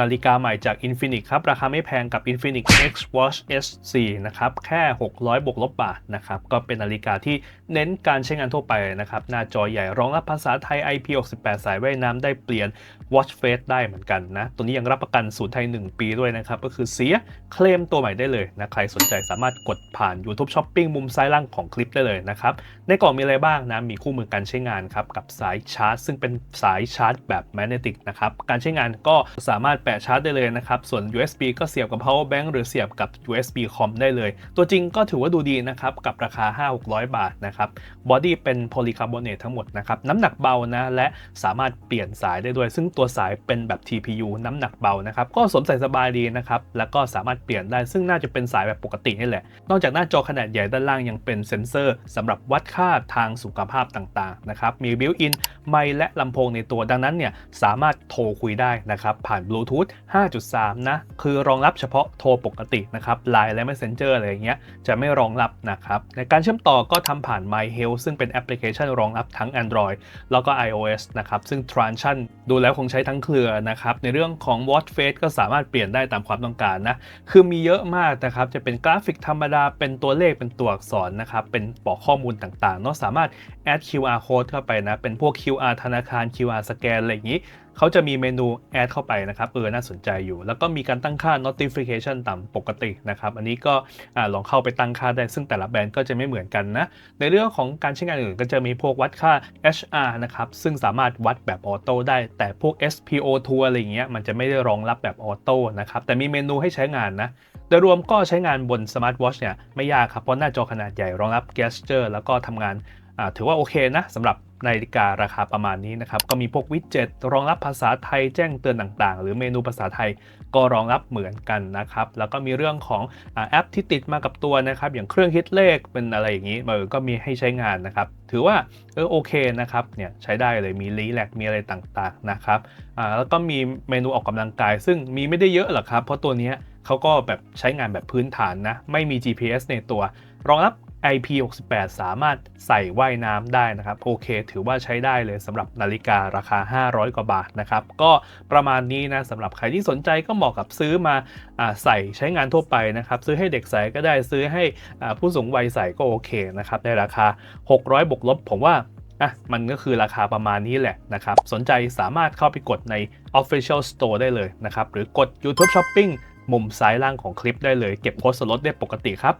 นาฬิกาใหม่จาก Infinix ครับ ราคาไม่แพงกับ Infinix X Watch S4 นะครับ แค่ 600 บวกลบบาทนะครับ ก็เป็นนาฬิกาที่เน้นการใช้งานทั่วไปนะครับ หน้าจอใหญ่รองรับภาษาไทย IP68 สายว่ายน้ำได้เปลี่ยน Watch Face ได้เหมือนกันนะ ตัวนี้ยังรับประกันศูนย์ไทย 1 ปีด้วยนะครับ ก็คือเสียเคลมตัวใหม่ได้เลยนะ ใครสนใจสามารถกดผ่าน YouTube Shopping มุมซ้ายล่างของคลิปได้เลยนะครับ ในกล่องมีอะไรบ้างนะ มีคู่มือการใช้งานครับ กับสายชาร์จ ซึ่งเป็นสายชาร์จแบบแมกเนติกนะครับ การใช้งานก็สามารถปะชาร์จได้เลยนะครับ ส่วน USB ก็เสียบกับ power bank หรือเสียบกับ USB คอมได้เลย ตัวจริงก็ถือว่าดูดีนะครับ กับราคา 5-600 บาทนะครับบอดี้เป็นโพลีคาร์บอเนตทั้งหมดนะครับ น้ำหนักเบานะ และสามารถเปลี่ยนสายได้ด้วย ซึ่งตัวสายเป็นแบบ TPU น้ำหนักเบานะครับ ก็สวมใส่สบายดีนะครับ แล้วก็สามารถเปลี่ยนได้ ซึ่งน่าจะเป็นสายแบบปกตินี่แหละ นอกจากหน้าจอขนาดใหญ่ด้านล่างยังเป็นเซ็นเซอร์สำหรับวัดค่าทางสุขภาพต่างๆนะครับ มีบิวอินไมค์และลำโพงในตัว ดังนั้นเนี่ยสามารถโทรคุยได้นะครับผ่านบลูทูธ5.3 นะ คือรองรับเฉพาะโทรปกตินะครับ Line และ Messenger อะไรอย่างเงี้ย จะไม่รองรับนะครับ ในการเชื่อมต่อก็ทำผ่าน My Health ซึ่งเป็นแอปพลิเคชันรองรับทั้ง Android แล้วก็ iOS นะครับ ซึ่ง Transition ดูแล้วคงใช้ทั้งเครือนะครับ ในเรื่องของ Watch Face ก็สามารถเปลี่ยนได้ตามความต้องการนะ คือมีเยอะมากนะครับ จะเป็นกราฟิกธรรมดา เป็นตัวเลข เป็นตัวอักษรนะครับ เป็นบอกข้อมูลต่างๆ เนาะ สามารถ add QR code เข้าไปนะ เป็นพวก QR ธนาคาร QR สแกนอะไรอย่างนี้ เขาจะมีเมนู add เข้าไปนะครับเออน่าสนใจอยู่ แล้วก็มีการตั้งค่า notification ตามปกตินะครับ อันนี้ก็ลองเข้าไปตั้งค่าได้ ซึ่งแต่ละแบรนด์ก็จะไม่เหมือนกันนะ ในเรื่องของการใช้งานอื่นก็จะมีพวกวัดค่า HR นะครับซึ่งสามารถวัดแบบออโต้ได้ แต่พวก SPO2 อะไรอย่างเงี้ยมันจะไม่ได้รองรับแบบออโต้นะครับแต่มีเมนูให้ใช้งานนะโดยรวมก็ใช้งานบนสมาร์ทวอชเนี่ยไม่ยากครับเพราะหน้าจอขนาดใหญ่รองรับ gesture แล้วก็ทำงานถือว่าโอเคนะสำหรับ นาฬิการาคาประมาณนี้นะครับ ก็มีพวกวิดเจ็ตรองรับภาษาไทยแจ้งเตือนต่างๆ หรือเมนูภาษาไทยก็รองรับเหมือนกันนะครับ แล้วก็มีเรื่องของอแอปที่ติดมากับตัวนะครับ อย่างเครื่องคิดเลขเป็นอะไรอย่างนี้เออก็มีให้ใช้งานนะครับ ถือว่าเออโอเคนะครับเนี่ยใช้ได้เลยมีรีแลกมีอะไรต่างๆนะครับอ่าแล้วก็มีเมนูออกกำลังกาย ซึ่งมีไม่ได้เยอะหรอกครับ เพราะตัวนี้เขาก็แบบใช้งานแบบพื้นฐานนะไม่มี GPS ในตัว รองรับ IP68 สามารถใส่ว่ายน้ำได้นะครับ โอเค ถือว่าใช้ได้เลยสำหรับนาฬิการาคา 500 กว่าบาทนะครับ ก็ประมาณนี้นะสำหรับใครที่สนใจก็เหมาะกับซื้อมาอใส่ใช้งานทั่วไปนะครับ ซื้อให้เด็กใส่ก็ได้ซื้อให้ผู้สูงวัยใส่ก็โอเคนะครับในราคา 600 บวกลบ ผมว่าอะมันก็คือราคาประมาณนี้แหละนะครับ สนใจสามารถเข้าไปกดใน Official Store ได้เลยนะครับ หรือกด YouTube Shopping มุมซ้ายล่างของคลิปได้เลย เก็บโค้ดส่วนลดได้ปกติครับ